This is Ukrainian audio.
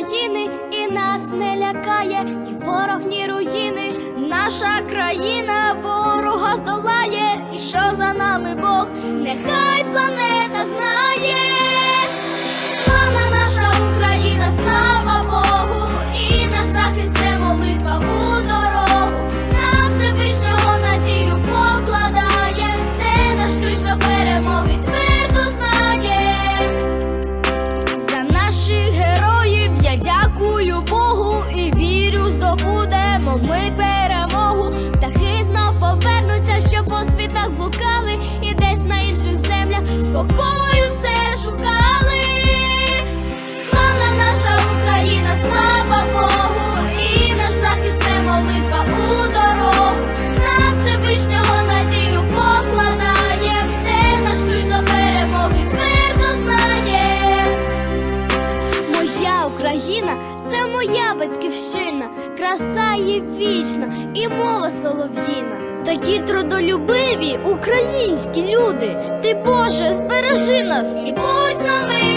України і нас не лякає ні ворог, ні руїни. Наша країна землях все шукали. Слава наша Україна, слава Богу, і наш захист це молитва у дорогу. На Всевишнього надію покладає, де наш ключ до перемоги твердо знає. Моя Україна це моя батьківщина, краса її вічна і мова солов'їна. Такі трудолюбиві українські люди. Ти нас і будь з нами